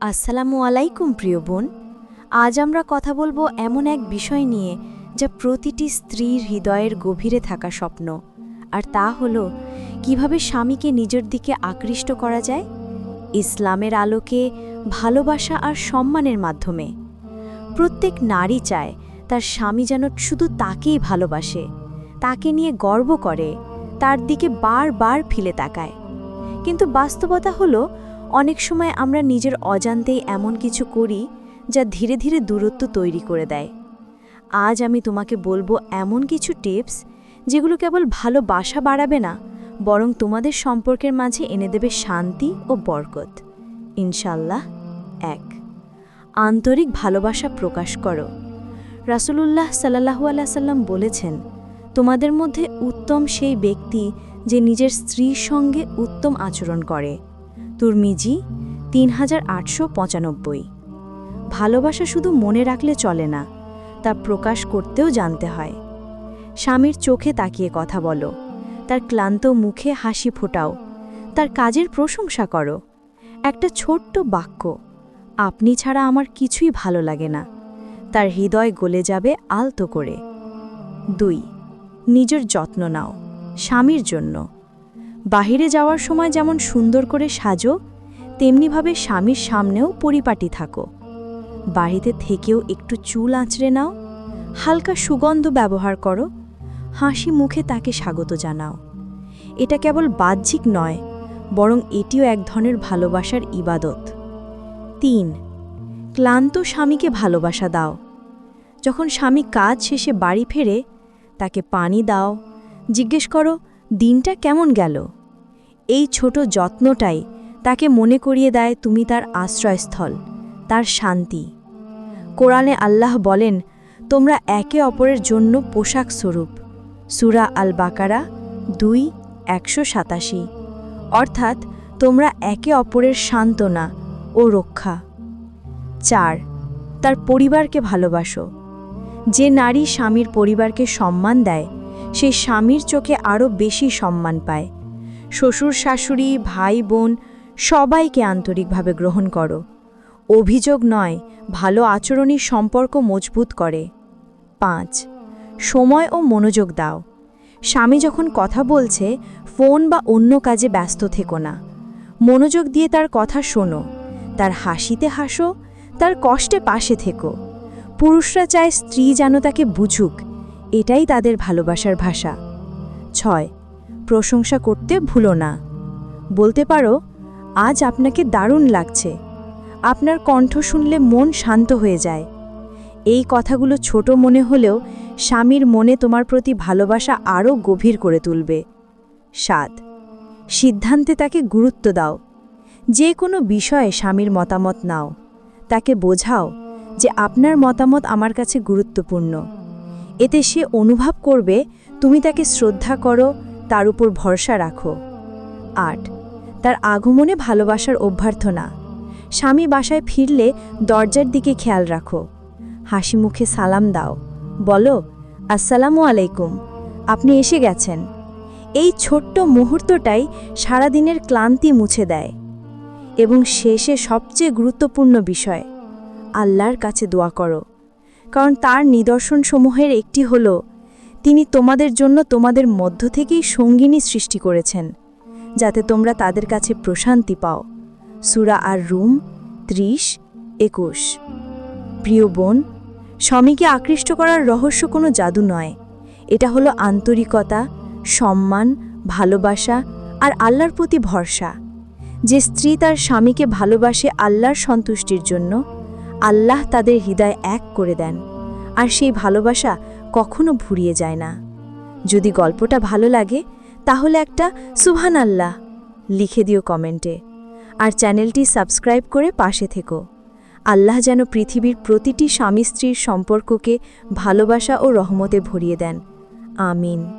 আসসালামু আলাইকুম, প্রিয় বোন। আজ আমরা কথা বলব এমন এক বিষয় নিয়ে যা প্রতিটি স্ত্রীর হৃদয়ের গভীরে থাকা স্বপ্ন। আর তা হলো, কীভাবে স্বামীকে নিজের দিকে আকৃষ্ট করা যায়, ইসলামের আলোকে, ভালোবাসা আর সম্মানের মাধ্যমে। প্রত্যেক নারী চায় তার স্বামী যেন শুধু তাকেই ভালোবাসে, তাকে নিয়ে গর্ব করে, তার দিকে বারবার ফিলে তাকায়। কিন্তু বাস্তবতা হলো অনেক সময় আমরা নিজের অজান্তেই এমন কিছু করি যা ধীরে ধীরে দূরত্ব তৈরি করে দেয়। আজ আমি তোমাকে বলব এমন কিছু টিপস যেগুলো কেবল ভালোবাসা বাড়াবে না, বরং তোমাদের সম্পর্কের মাঝে এনে দেবে শান্তি ও বরকত। ইনশাল্লাহ এক। আন্তরিক ভালোবাসা প্রকাশ করো। রাসূলুল্লাহ সাল্লাহু সাল্লাম বলেছেন, তোমাদের মধ্যে উত্তম সেই ব্যক্তি যে নিজের স্ত্রীর সঙ্গে উত্তম আচরণ করে। তুর্মিজি তিন হাজার আটশো পঁচানব্বই। ভালোবাসা শুধু মনে রাখলে চলে না, তা প্রকাশ করতেও জানতে হয়। স্বামীর চোখে তাকিয়ে কথা বলো, তার ক্লান্ত মুখে হাসি ফোটাও, তার কাজের প্রশংসা করো। একটা ছোট্ট বাক্য, আপনি ছাড়া আমার কিছুই ভালো লাগে না। তার হৃদয় গলে যাবে আলতো করে। দুই, নিজের যত্ন নাও, স্বামীর জন্য। বাহিরে যাওয়ার সময় যেমন সুন্দর করে সাজো, তেমনিভাবে স্বামীর সামনেও পরিপাটি থাকো। বাড়িতে থেকেও একটু চুল আঁচড়ে নাও, হালকা সুগন্ধ ব্যবহার করো, হাসি মুখে তাকে স্বাগত জানাও। এটা কেবল বাহ্যিক নয়, বরং এটিও এক ধরনের ভালোবাসার ইবাদত। তিন, ক্লান্ত স্বামীকে ভালোবাসা দাও। যখন স্বামী কাজ শেষে বাড়ি ফেরে, তাকে পানি দাও, জিজ্ঞেস করো দিনটা কেমন গেল? এই ছোট যত্নটাই তাকে মনে করিয়ে দেয় তুমি তার আশ্রয়স্থল, তার শান্তি। কোরআনে আল্লাহ বলেন, তোমরা একে অপরের জন্য পোশাক স্বরূপ। সুরা আল বাকারা দুই, একশো সাতাশি। অর্থাৎ, তোমরা একে অপরের সান্ত্বনা ও রক্ষা। চার, তার পরিবারকে ভালোবাসো। যে নারী স্বামীর পরিবারকে সম্মান দেয় সে স্বামীর চোখে আরও বেশি সম্মান পায়। শ্বশুর, শাশুড়ি, ভাই, বোন, সবাইকে আন্তরিকভাবে গ্রহণ করো। অভিযোগ নয়, ভালো আচরণই সম্পর্ক মজবুত করে। পাঁচ, সময় ও মনোযোগ দাও। স্বামী যখন কথা বলছে, ফোন বা অন্য কাজে ব্যস্ত থেকো না। মনোযোগ দিয়ে তার কথা শোনো। তার হাসিতে হাসো, তার কষ্টে পাশে থেকো। পুরুষরা চায় স্ত্রী যেন তাকে বুঝুক এটাই তাদের ভালোবাসার ভাষা। ছয়, প্রশংসা করতে ভুলো না। বলতে পারো, আজ আপনাকে দারুণ লাগছে। আপনার কণ্ঠ শুনলে মন শান্ত হয়ে যায়। এই কথাগুলো ছোট মনে হলেও স্বামীর মনে তোমার প্রতি ভালোবাসা আরও গভীর করে তুলবে। সাত, সিদ্ধান্তে তাকে গুরুত্ব দাও। যে কোনো বিষয়ে স্বামীর মতামত নাও। তাকে বোঝাও যে আপনার মতামত আমার কাছে গুরুত্বপূর্ণ। এতে সে অনুভব করবে, তুমি তাকে শ্রদ্ধা করো, তার উপর ভরসা রাখো। আট, তার আগমনে ভালোবাসার অভ্যর্থনা। স্বামী বাসায় ফিরলে দরজার দিকে খেয়াল রাখো। হাসি মুখে সালাম দাও। বলো, আসসালামু আলাইকুম, আপনি এসে গেছেন। এই ছোট্ট মুহূর্তটাই সারাদিনের ক্লান্তি মুছে দেয় এবং শেষে সবচেয়ে গুরুত্বপূর্ণ বিষয়, আল্লাহর কাছে দোয়া করো। কারণ তার নিদর্শনসমূহের একটি হল, তিনি তোমাদের জন্য তোমাদের মধ্য থেকেই সঙ্গিনী সৃষ্টি করেছেন, যাতে তোমরা তাদের কাছে প্রশান্তি পাও। সুরা আর রুম ত্রিশ, একুশ। প্রিয় বোন, স্বামীকে আকৃষ্ট করার রহস্য কোনো জাদু নয়। এটা হলো আন্তরিকতা, সম্মান, ভালোবাসা আর আল্লাহর প্রতি ভরসা। যে স্ত্রী তার স্বামীকে ভালোবাসে আল্লাহর সন্তুষ্টির জন্য আল্লাহ তাদের হৃদয় এক করে দেন, আর সেই ভালোবাসা কখনো ভুরিয়ে যায় না। যদি গল্পটা ভালো লাগে, তাহলে একটা সুবহান আল্লাহ লিখে দিও কমেন্টে, আর চ্যানেলটি সাবস্ক্রাইব করে পাশে থেকো। আল্লাহ যেন পৃথিবীর প্রতিটি স্বামী স্ত্রীর সম্পর্ককে ভালোবাসা ও রহমতে ভরিয়ে দেন। আমিন।